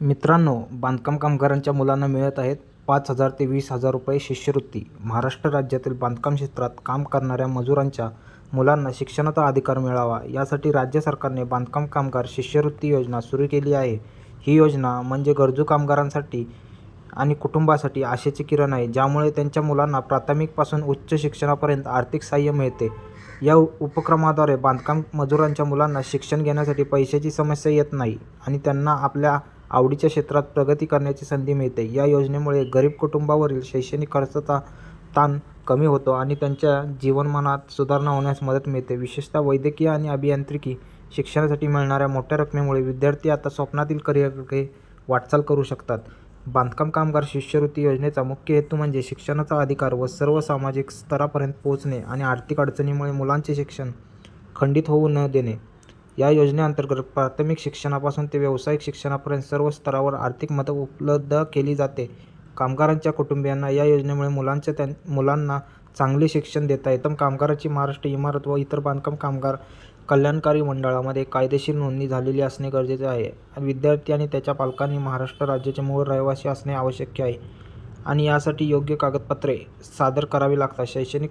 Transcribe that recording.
मित्रांनो बांधकाम कामगारांच्या मुलांना मिळत आहेत पाच हजार ते वीस हजार रुपये शिष्यवृत्ती. महाराष्ट्र राज्यातील बांधकाम क्षेत्रात काम करणाऱ्या मजुरांच्या मुलांना शिक्षणाचा अधिकार मिळावा. यासाठी राज्य सरकारने बांधकाम कामगार शिष्यवृत्ती योजना सुरू केली आहे. ही योजना म्हणजे गरजू कामगारांसाठी आणि कुटुंबासाठी आशेचे किरण आहे ज्यामुळे त्यांच्या मुलांना प्राथमिकपासून उच्च शिक्षणापर्यंत आर्थिक सहाय्य मिळते. या उपक्रमाद्वारे बांधकाम मजुरांच्या मुलांना शिक्षण घेण्यासाठी पैशाची समस्या येत नाही आणि त्यांना आपल्या आवडीच्या क्षेत्रात प्रगती करण्याची संधी मिळते. या योजनेमुळे गरीब कुटुंबावरील शैक्षणिक खर्चाचा ताण कमी होतो आणि त्यांच्या जीवनमानात सुधारणा होण्यास मदत मिळते. विशेषतः वैद्यकीय आणि अभियांत्रिकी शिक्षणासाठी मिळणाऱ्या मोठ्या रकमेमुळे विद्यार्थी आता स्वप्नातील करिअरकडे वाटचाल करू शकतात. बांधकाम कामगार शिष्यवृत्ती योजनेचा मुख्य हेतू म्हणजे शिक्षणाचा अधिकार व सर्व सामाजिक स्तरापर्यंत पोहोचणे आणि आर्थिक अडचणीमुळे मुलांचे शिक्षण खंडित होऊ न देणे. या योजनेअंतर्गत प्राथमिक शिक्षणापासून ते व्यावसायिक शिक्षणापर्यंत सर्व स्तरावर आर्थिक मदत उपलब्ध केली जाते. कामगारांच्या कुटुंबियांना या योजनेमुळे मुलांच्या त्या मुलांना चांगले शिक्षण देता येतं. कामगाराची महाराष्ट्र इमारत व इतर बांधकाम कामगार कल्याणकारी मंडळामध्ये कायदेशीर नोंदणी झालेली असणे गरजेचे आहे. विद्यार्थी आणि त्याच्या पालकांनी महाराष्ट्र राज्याचे मूळ रहिवासी असणे आवश्यक आहे. आणि यासाठी योग्य कागदपत्रे सादर करावी लागतात. शैक्षणिक